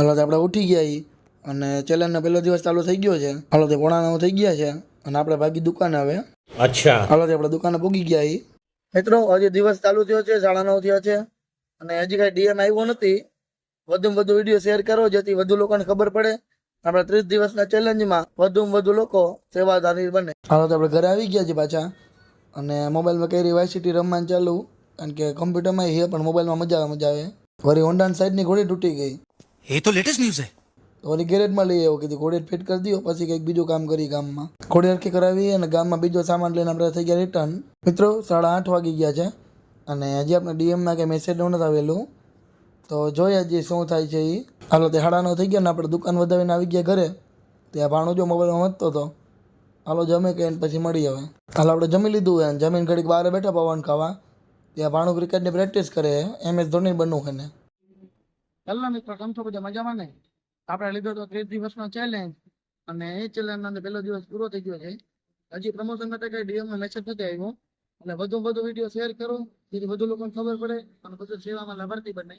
હાલો તો આપણે ઉઠી ગયા છીએ અને ચેલેન્જનો પહેલો દિવસ ચાલુ થઈ ગયો છે. હાલો તે પોણા થઈ ગયા છે. અને આપણે ભાગી દુકાન આવે અચ્છા. હાલો તે આપણે દુકાને પૂગી ગયા એ મિત્રો હજી દિવસ ચાલુ થયો છે સાડા નવ થયો છે. અને હજી કાંઈ ડીએમ આવ્યો નથી. વધુમાં વધુ વીડિયો શેર કરો જેથી વધુ લોકોને ખબર પડે. આપણા ત્રીસ દિવસના ચેલેન્જમાં વધુમાં વધુ લોકો સેવાદારી બને. હાલો તો આપણે ઘરે આવી ગયા છે પાછા. અને મોબાઈલમાં કઈ વાયસીટી રમવાનું ચાલુ. કારણ કે કોમ્પ્યુટરમાં એ પણ મોબાઈલમાં મજા મજા આવે. વળી હોન્ડાની સાઈડની ઘોડી તૂટી ગઈ. એ તો લેટેસ્ટ ન્યૂઝ છે. ઓલી ગેરેજમાં લઈ આવ્યો, કીધું કોડિયર ફિટ કરી દો પછી કંઈક બીજું કામ કરી ગામમાં. કોડિયર કે કરાવી અને ગામમાં બીજો સામાન લઈને આપણે થઈ ગયા રિટર્ન મિત્રો, સાડા આઠ વાગી ગયા છે અને હજી આપણે ડીએમમાં કંઈ મેસેજ નથી આવેલું. તો જોઈએ હજી શું થાય છે એ હાલો, તે સાડા થઈ ગયો ને આપણે દુકાન વધાવીને આવી ગયા ઘરે. ત્યાં ભાણું જો મોબાઈલમાં વધતો હતો. હાલો, જમે કે પછી મળી હવે હાલ, આપણે જમી લીધું એને જમીન ઘડીક બહાર બેઠા પવન ખાવા. ત્યાં ભાણું ક્રિકેટની પ્રેક્ટિસ કરે. એમ એસ ધોની બનવું ને. હેલો મિત્રો કેમ બધા મજામાં ને? આપણે લીધો તો ત્રીસ દિવસનો ચેલેન્જ અને એ ચેલેન્જ અંદર પહેલો દિવસ પૂરો થઈ ગયો છે. હજી પ્રમોશન માટે કઈ ડીએમમાં મેસેજ નથી આવ્યો. એટલે વધુ વધુ વીડિયો શેર કરો, જેથી વધુ લોકોને ખબર પડે અને બધું સેવામાં લાભાર્થી બને.